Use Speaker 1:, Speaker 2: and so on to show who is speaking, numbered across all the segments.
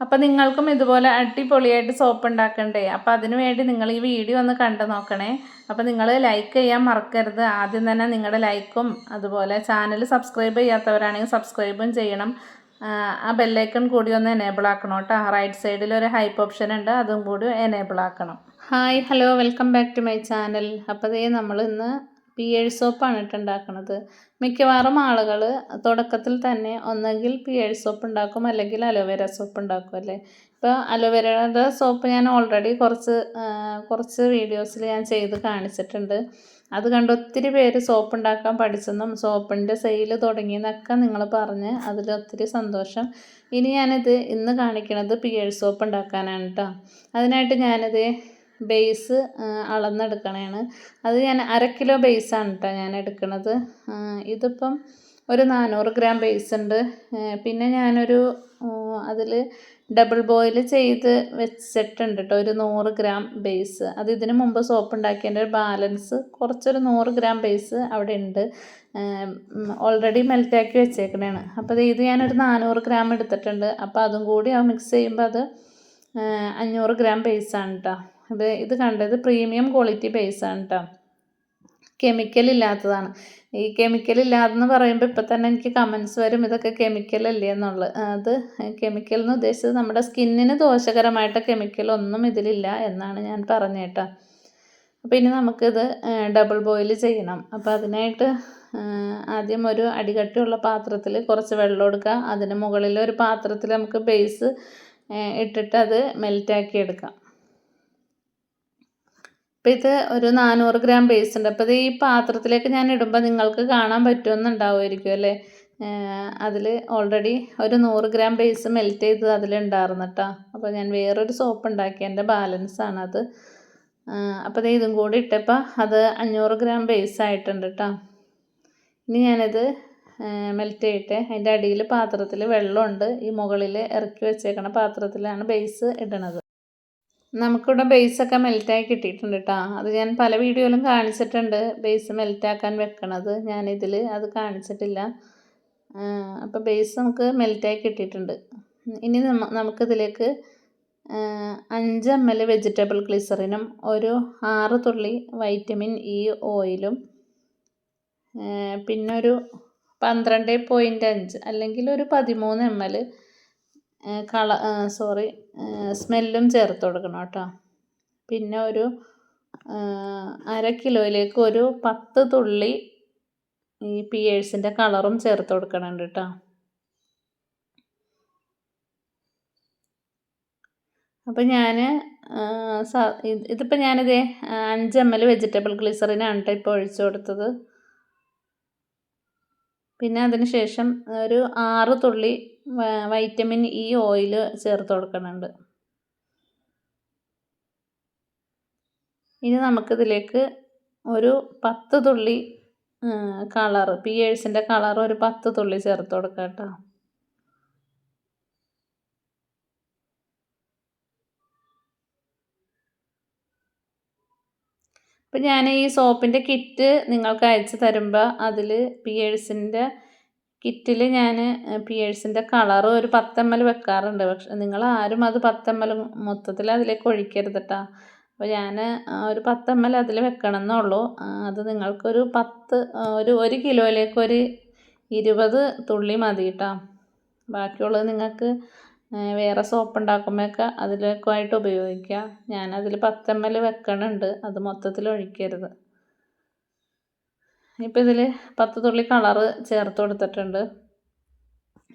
Speaker 1: അപ്പോൾ നിങ്ങൾക്കും ഇതുപോലെ അടിപൊളിയായിട്ട് സോപ്പ് ഉണ്ടാക്കണ്ടേ? അപ്പോൾ അതിനു വേണ്ടി നിങ്ങൾ ഈ വീഡിയോ ഒന്ന് കണ്ടു നോക്കണേ. അപ്പോൾ നിങ്ങൾ ലൈക്ക് ചെയ്യാൻ മറക്കരുത്. ആദ്യം തന്നെ നിങ്ങളുടെ ലൈക്കും അതുപോലെ ചാനൽ സബ്സ്ക്രൈബ് ചെയ്യാത്തവരാണെങ്കിൽ സബ്സ്ക്രൈബും ചെയ്യണം. ആ, ബെല്ലൈക്കൺ കൂടി ഒന്ന് എനേബിൾ ആക്കണം കേട്ടോ. റൈറ്റ് സൈഡിൽ ഒരു ഹൈപ്പ് ഓപ്ഷൻ ഉണ്ട്. അതും കൂടി എനേബിൾ ആക്കണം. Hi hello welcome back to my channel അപ്പോൾ ദേ നമ്മൾ ഇന്ന് പിയേഴ് സോപ്പാണ് ഇട്ട് ഉണ്ടാക്കുന്നത് മിക്കവാറും ആളുകൾ തുടക്കത്തിൽ തന്നെ ഒന്നെങ്കിൽ പിയേഴ് സോപ്പ് ഉണ്ടാക്കും അല്ലെങ്കിൽ അലോവേര സോപ്പ് ഉണ്ടാക്കും അല്ലേ? ഇപ്പോൾ അലോവേരയുടെ സോപ്പ് ഞാൻ ഓൾറെഡി കുറച്ച് കുറച്ച് വീഡിയോസിൽ ഞാൻ ചെയ്ത് കാണിച്ചിട്ടുണ്ട്. അത് കണ്ട് ഒത്തിരി പേര് സോപ്പ് ഉണ്ടാക്കാൻ പഠിച്ചെന്നും സോപ്പിന്റെ സെയിൽ തുടങ്ങിയെന്നൊക്കെ നിങ്ങൾ പറഞ്ഞ് അതിൽ ഒത്തിരി സന്തോഷം. ഇനി ഞാനിത് ഇന്ന് കാണിക്കണത് പിയേഴ് സോപ്പ് ഉണ്ടാക്കാനാണ് കേട്ടോ അതിനായിട്ട് ഞാനിത് ബേസ് അളന്നെടുക്കണേ അത് ഞാൻ അര കിലോ ബേസാണ് കേട്ടോ ഞാൻ എടുക്കണത്. ഇതിപ്പം ഒരു നാനൂറ് ഗ്രാം ബേസ് ഉണ്ട്. പിന്നെ ഞാനൊരു അതിൽ ഡബിൾ ബോയിൽ ചെയ്ത് വെച്ചിട്ടുണ്ട് കേട്ടോ ഒരു നൂറ് ഗ്രാം ബേസ് അത് ഇതിന് മുമ്പ് സോപ്പ് ഉണ്ടാക്കിയതിന്റെ ഒരു ബാലൻസ് കുറച്ചൊരു നൂറ് ഗ്രാം ബേസ് അവിടെ ഉണ്ട്. ഓൾറെഡി മെൽറ്റാക്കി വെച്ചേക്കണേണ്. അപ്പോൾ ഇത് ഞാനൊരു നാനൂറ് ഗ്രാം എടുത്തിട്ടുണ്ട്. അപ്പോൾ അതും കൂടി ആ മിക്സ് ചെയ്യുമ്പോൾ അത് അഞ്ഞൂറ് ഗ്രാം ബേസാണ് കേട്ടോ ഇത് ഇത് കണ്ടത് പ്രീമിയം ക്വാളിറ്റി ബേസാണ് കേട്ടോ കെമിക്കൽ ഇല്ലാത്തതാണ്. ഈ കെമിക്കൽ ഇല്ലാതെന്ന് പറയുമ്പോൾ ഇപ്പം തന്നെ എനിക്ക് കമൻസ് വരും ഇതൊക്കെ കെമിക്കൽ അല്ലേ എന്നുള്ളത് അത് കെമിക്കൽ എന്ന് ഉദ്ദേശിച്ചത് നമ്മുടെ സ്കിന്നിന് ദോഷകരമായിട്ട് കെമിക്കൽ ഒന്നും ഇതിലില്ല എന്നാണ് ഞാൻ പറഞ്ഞേട്ടാ അപ്പം അപ്പോൾ ഇനി നമുക്കിത് ഡബിൾ ബോയിൽ ചെയ്യണം. അപ്പോൾ അതിനായിട്ട് ആദ്യം ഒരു അടികട്ടിയുള്ള പാത്രത്തിൽ കുറച്ച് വെള്ളം എടുക്കുക. അതിന് മുകളിൽ ഒരു പാത്രത്തിൽ നമുക്ക് ബേസ് ഇട്ടിട്ട് അത് മെൽറ്റാക്കി എടുക്കാം. അപ്പോൾ ഇത് ഒരു നാനൂറ് ഗ്രാം ബേസ് ഉണ്ട്. അപ്പോൾ ഇത് ഈ പാത്രത്തിലേക്ക് ഞാൻ ഇടുമ്പോൾ നിങ്ങൾക്ക് കാണാൻ പറ്റുമെന്നുണ്ടാവുമായിരിക്കും അല്ലേ? അതിൽ ഓൾറെഡി ഒരു നൂറ് ഗ്രാം ബേസ് മെൽറ്റ് ചെയ്ത് അതിലുണ്ടായിരുന്നു കേട്ടോ അപ്പോൾ ഞാൻ വേറൊരു സോപ്പ് ഉണ്ടാക്കി. എന്റെ ബാലൻസ് ആണ് അത്. അപ്പോൾ ഇത് ഇതും കൂടി ഇട്ടപ്പോൾ അത് അഞ്ഞൂറ് ഗ്രാം ബേസ് ആയിട്ടുണ്ട് കേട്ടോ ഇനി ഞാനിത് മെൽറ്റ് ചെയ്യട്ടെ. അതിന്റെ അടിയിൽ പാത്രത്തിൽ വെള്ളമുണ്ട്. ഈ മുകളിൽ ഇറക്കി വെച്ചേക്കണ പാത്രത്തിലാണ് ബേസ് ഇടണത്. നമുക്കിവിടെ ബേസൊക്കെ മെൽറ്റായി കിട്ടിയിട്ടുണ്ട് കേട്ടോ അത് ഞാൻ പല വീഡിയോയിലും കാണിച്ചിട്ടുണ്ട്. ബേസ് മെൽറ്റാക്കാൻ വെക്കണത് ഞാനിതിൽ അത് കാണിച്ചിട്ടില്ല. അപ്പോൾ ബേസ് നമുക്ക് മെൽറ്റായി കിട്ടിയിട്ടുണ്ട്. ഇനി നമുക്കിതിലേക്ക് അഞ്ച് എം എൽ വെജിറ്റബിൾ ഗ്ലിസറിനും ഒരു ആറ് തുള്ളി വൈറ്റമിൻ ഇ ഓയിലും പിന്നെ ഒരു പന്ത്രണ്ട് പോയിന്റ് അഞ്ച് അല്ലെങ്കിൽ ഒരു പതിമൂന്ന് എം എൽ കള സോറി സ്മെല്ലും ചേർത്ത് കൊടുക്കണം കേട്ടോ. പിന്നെ ഒരു അര കിലോയിലേക്ക് ഒരു പത്ത് തുള്ളി ഈ പിയേഴ്സിന്റെ കളറും ചേർത്ത് കൊടുക്കണുണ്ട് കേട്ടോ. അപ്പോൾ ഞാൻ ഇതിപ്പോൾ ഞാനിത് അഞ്ച് എം എൽ വെജിറ്റബിൾ ഗ്ലിസറിനാണ് കേട്ടോ ഇപ്പോൾ ഒഴിച്ചു കൊടുത്തത്. പിന്നെ അതിന് ശേഷം ഒരു ആറ് തുള്ളി വൈറ്റമിൻ ഇ ഓയിൽ ചേർത്ത് കൊടുക്കുന്നുണ്ട്. ഇനി നമുക്കിതിലേക്ക് ഒരു പത്ത് തുള്ളി കളർ പിയേഴ്സിന്റെ കളർ ഒരു പത്ത് തുള്ളി ചേർത്ത് കൊടുക്കാം കേട്ടോ. അപ്പം ഞാൻ ഈ സോപ്പിന്റെ കിറ്റ് നിങ്ങൾക്ക് അയച്ചു തരുമ്പോൾ അതിൽ പിയേഴ്സിന്റെ കിറ്റിൽ ഞാൻ പിയേഴ്സിന്റെ കളർ ഒരു പത്തമ്മൽ വെക്കാറുണ്ട്. പക്ഷെ നിങ്ങൾ ആരും അത് പത്തമ്മൽ മൊത്തത്തിൽ അതിലേക്ക് ഒഴിക്കരുത് കേട്ടോ അപ്പോൾ ഞാൻ ഒരു പത്തമ്മൽ അതിൽ വെക്കണം എന്നുള്ളൂ അത് നിങ്ങൾക്കൊരു പത്ത് ഒരു ഒരു കിലോയിലേക്ക് ഒരു ഇരുപത് തുള്ളി മതി കേട്ടോ ബാക്കിയുള്ളത് നിങ്ങൾക്ക് വേറെ സോപ്പ് ഉണ്ടാക്കുമ്പോഴൊക്കെ അതിലേക്കുമായിട്ട് ഉപയോഗിക്കാം ഞാനതിൽ പത്ത് എം എൽ വെക്കണുണ്ട്. അത് മൊത്തത്തിൽ ഒഴിക്കരുത്. ഇപ്പോൾ ഇതിൽ പത്ത് തുള്ളി കളറ് ചേർത്ത് കൊടുത്തിട്ടുണ്ട്.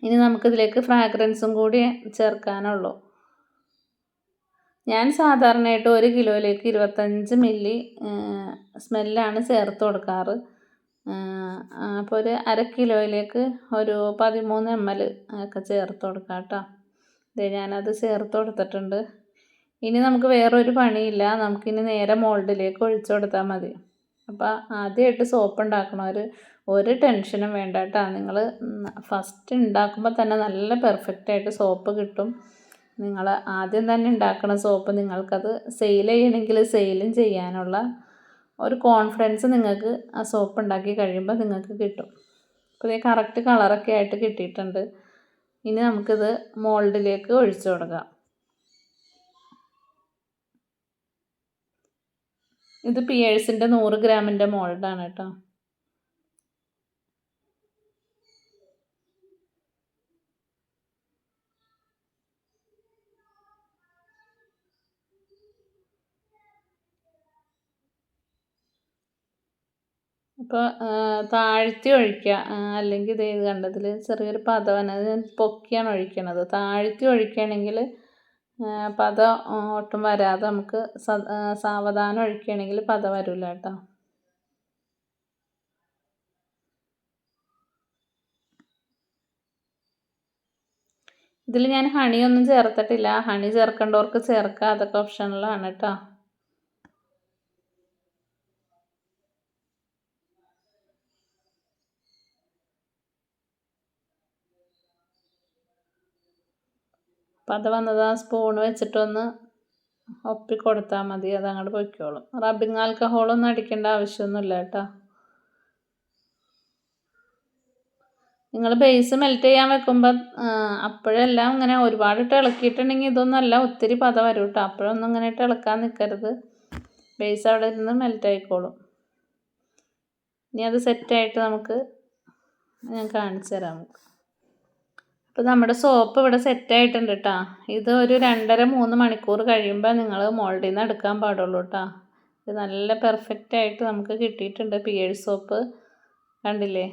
Speaker 1: ഇനി നമുക്കിതിലേക്ക് ഫ്രാഗ്രൻസും കൂടി ചേർക്കാനുള്ളൂ. ഞാൻ സാധാരണയായിട്ട് ഒരു കിലോയിലേക്ക് ഇരുപത്തഞ്ച് മില്ലി സ്മെല്ലാണ് ചേർത്ത് കൊടുക്കാറ്. അപ്പോൾ ഒരു അര കിലോയിലേക്ക് ഒരു പതിമൂന്ന് എം എൽ ഒക്കെ ചേർത്ത് കൊടുക്കാം കേട്ടോ ദേ ഞാനത് ചേർത്ത് കൊടുത്തിട്ടുണ്ട്. ഇനി നമുക്ക് വേറൊരു പണിയില്ല. നമുക്കിനി നേരെ മോൾഡിലേക്ക് ഒഴിച്ചു കൊടുത്താൽ മതി. അപ്പോൾ ആദ്യമായിട്ട് സോപ്പ് ഉണ്ടാക്കണവർ ഒരു ടെൻഷനും വേണ്ട കേട്ടോ. നിങ്ങൾ ഫസ്റ്റ് ഉണ്ടാക്കുമ്പോൾ തന്നെ നല്ല പെർഫെക്റ്റ് ആയിട്ട് സോപ്പ് കിട്ടും. നിങ്ങൾ ആദ്യം തന്നെ ഉണ്ടാക്കുന്ന സോപ്പ് നിങ്ങൾക്കത് സെയിൽ ചെയ്യണമെങ്കിൽ സെയിലും ചെയ്യാനുള്ള ഒരു കോൺഫിഡൻസ് നിങ്ങൾക്ക് ആ സോപ്പ് ഉണ്ടാക്കി കഴിയുമ്പോൾ നിങ്ങൾക്ക് കിട്ടും. അപ്പോൾ ഇത് കറക്റ്റ് കളറൊക്കെ ആയിട്ട് കിട്ടിയിട്ടുണ്ട്. ഇനി നമുക്കിത് മോൾഡിലേക്ക് ഒഴിച്ചു കൊടുക്കാം. ഇത് പിയേഴ്സിന്റെ നൂറ് ഗ്രാമിന്റെ മോൾഡാണ് കേട്ടോ. അപ്പോൾ താഴ്ത്തി ഒഴിക്കുക അല്ലെങ്കിൽ ഇത് കണ്ടതിൽ ചെറിയൊരു പദമാണ് അത് പൊക്കിയാണ് ഒഴിക്കണത്. താഴ്ത്തി ഒഴിക്കുകയാണെങ്കിൽ പത ഒട്ടും വരാതെ നമുക്ക് സാവധാനം ഒഴിക്കുകയാണെങ്കിൽ പത വരില്ല കേട്ടോ. ഇതിൽ ഞാൻ ഹണിയൊന്നും ചേർത്തിട്ടില്ല. ഹണി ചേർക്കേണ്ടവർക്ക് ചേർക്കുക അതൊക്കെ ഓപ്ഷനിലാണ് കേട്ടോ. അപ്പം അത് വന്നത് ആ സ്പൂൺ വെച്ചിട്ടൊന്ന് ഒപ്പി കൊടുത്താൽ മതി അത് അങ്ങോട്ട് പൊയ്ക്കോളും. റബ്ബിങ് ആൽക്കഹോളൊന്നും അടിക്കേണ്ട ആവശ്യമൊന്നുമില്ല കേട്ടോ. നിങ്ങൾ ബേസ് മെൽറ്റ് ചെയ്യാൻ വെക്കുമ്പോൾ അപ്പോഴെല്ലാം ഇങ്ങനെ ഒരുപാട് ഇളക്കിയിട്ടുണ്ടെങ്കിൽ ഇതൊന്നുമല്ല ഒത്തിരി പത വരും കേട്ടോ. അപ്പോഴൊന്നും ഇങ്ങനെ ഇളക്കാൻ നിൽക്കരുത് ബേസ് അവിടെ ഇരുന്ന് മെൽറ്റ് ആയിക്കോളും. ഇനി അത് സെറ്റായിട്ട് നമുക്ക് ഞാൻ കാണിച്ചു തരാം. നമുക്ക് അപ്പോൾ നമ്മുടെ സോപ്പ് ഇവിടെ സെറ്റ് ആയിട്ടുണ്ട് കേട്ടോ ഇത് ഒരു രണ്ടര മൂന്ന് മണിക്കൂർ കഴിയുമ്പോൾ നിങ്ങൾ മോൾഡിൽ നിന്ന് എടുക്കാൻ പാടുള്ളൂ കേട്ടോ ഇത് നല്ല പെർഫെക്റ്റ് ആയിട്ട് നമുക്ക് കിട്ടിയിട്ടുണ്ട് പിയേഴ്സ് സോപ്പ്. കണ്ടില്ലേ?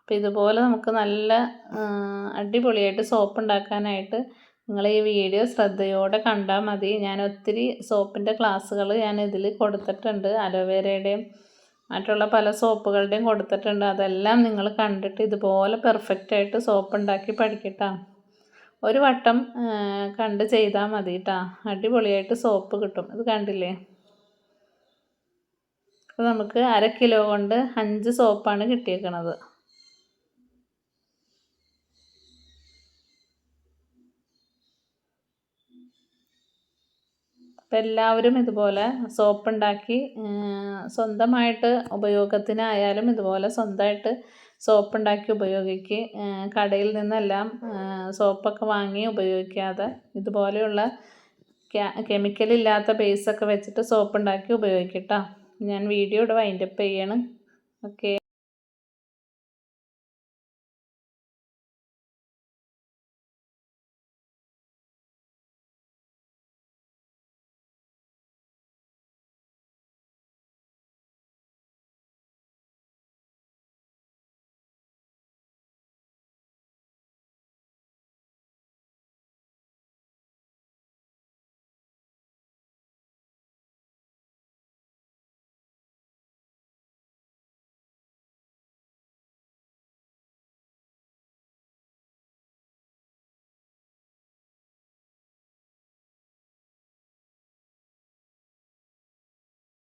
Speaker 1: അപ്പോൾ ഇതുപോലെ നമുക്ക് നല്ല അടിപൊളിയായിട്ട് സോപ്പ് ഉണ്ടാക്കാനായിട്ട് നിങ്ങൾ ഈ വീഡിയോ ശ്രദ്ധയോടെ കണ്ടാൽ മതി. ഞാൻ ഒത്തിരി സോപ്പിന്റെ ക്ലാസ്സുകൾ ഞാൻ ഇതിൽ കൊടുത്തിട്ടുണ്ട്. അലോവേരയുടെയും മറ്റുള്ള പല സോപ്പുകളുടെയും കൊടുത്തിട്ടുണ്ട്. അതെല്ലാം നിങ്ങൾ കണ്ടിട്ട് ഇതുപോലെ പെർഫെക്റ്റ് ആയിട്ട് സോപ്പ് ഉണ്ടാക്കി പഠിക്കട്ടാ. ഒരു വട്ടം കണ്ട് ചെയ്താൽ മതി കേട്ടാ അടിപൊളിയായിട്ട് സോപ്പ് കിട്ടും. ഇത് കണ്ടില്ലേ? അപ്പോൾ നമുക്ക് അര കിലോ കൊണ്ട് അഞ്ച് സോപ്പാണ് കിട്ടിയേക്കണത്. അപ്പം എല്ലാവരും ഇതുപോലെ സോപ്പ് ഉണ്ടാക്കി സ്വന്തമായിട്ട് ഉപയോഗത്തിനായാലും ഇതുപോലെ സ്വന്തമായിട്ട് സോപ്പ് ഉണ്ടാക്കി ഉപയോഗിക്കുക കടയിൽ നിന്നെല്ലാം സോപ്പൊക്കെ വാങ്ങി ഉപയോഗിക്കാതെ ഇതുപോലെയുള്ള കെമിക്കൽ കെമിക്കലില്ലാത്ത ബേസൊക്കെ വെച്ചിട്ട് സോപ്പ് ഉണ്ടാക്കി ഉപയോഗിക്കട്ടോ ഞാൻ വീഡിയോ ഇവിടെ വൈൻഡപ്പ് ചെയ്യണം. ഓക്കെ.